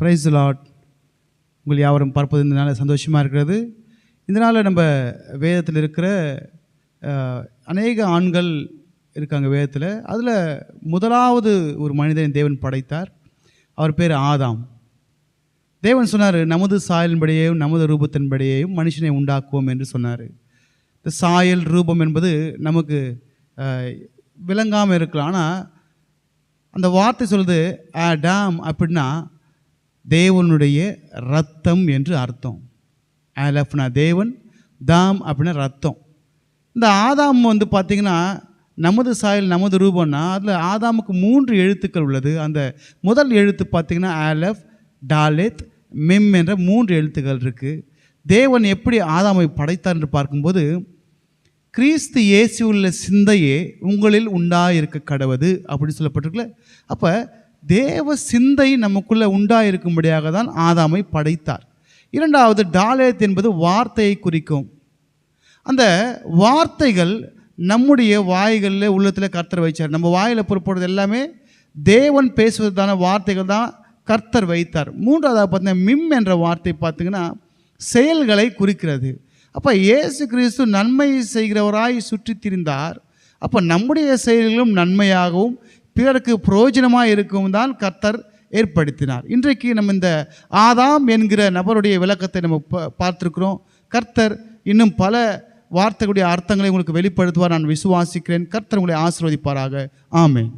Price lot உங்கள் யாவரும் பார்ப்பது இந்த நாள் சந்தோஷமாக இருக்கிறது. இந்த நாளில் நம்ம வேதத்தில் இருக்கிற அநேக ஆண்கள் இருக்காங்க வேதத்தில். அதில் முதலாவது ஒரு மனிதனை தேவன் படைத்தார். அவர் பேர் ஆதாம். தேவன் சொன்னார் நமது சாயலின்படியேயும் நமது ரூபத்தின்படியேயும் மனுஷனை உண்டாக்குவோம் என்று சொன்னார். இந்த சாயல் ரூபம் என்பது நமக்கு விளங்காமல் இருக்கலாம். ஆனால் அந்த வார்த்தை சொல்லுது டேம் அப்படின்னா தேவனுடைய ரத்தம் என்று அர்த்தம். ஆலப்னா தேவன் தாம் அப்படின்னா ரத்தம் இந்த ஆதாம் வந்து பார்த்திங்கன்னா நமது சாயல் நமது ரூபம்னா அதில் ஆதாமுக்கு மூன்று எழுத்துக்கள் உள்ளது. அந்த முதல் எழுத்து பார்த்திங்கன்னா ஆலஃப் டாலெத் மெம் என்ற மூன்று எழுத்துக்கள் இருக்குது தேவன் எப்படி ஆதாமை படைத்தார் என்று பார்க்கும்போது கிறிஸ்து இயேசு உள்ள சிந்தையே உங்களில் உண்டாயிருக்க கடவுது அப்படின்னு சொல்லப்பட்டிருக்குல்ல. அப்போ தேவ சிந்தை நமக்குள்ளே உண்டாயிருக்கும்படியாக தான் ஆதாமை படைத்தார். இரண்டாவது டாலேத் என்பது வார்த்தையை குறிக்கும். அந்த வார்த்தைகள் நம்முடைய வாய்களில் உள்ளத்தில் கர்த்தர் வைச்சார். நம்ம வாயில் பொறுப்படுறது எல்லாமே தேவன் பேசுவதான வார்த்தைகள் தான் கர்த்தர் வைத்தார். மூன்றாவது பார்த்தீங்கன்னா மிம் என்ற வார்த்தை பார்த்தீங்கன்னா செயல்களை குறிக்கிறது. அப்போ இயேசு கிறிஸ்து நன்மை செய்கிறவராய் சுற்றித் திரிந்தார். அப்போ நம்முடைய செயல்களும் நன்மையாகவும் பிறருக்கு பிரயோஜனமாக இருக்கும் தான் கர்த்தர் ஏற்படுத்தினார். இன்றைக்கு நம்ம இந்த ஆதாம் என்கிற நபருடைய விளக்கத்தை நம்ம பார்த்துருக்குறோம். கர்த்தர் இன்னும் பல வார்த்தைகளுடைய அர்த்தங்களை உங்களுக்கு வெளிப்படுத்துவார். நான் விசுவாசிக்கிறேன். கர்த்தர் உங்களை ஆசிர்வதிப்பாராக. ஆமேன்.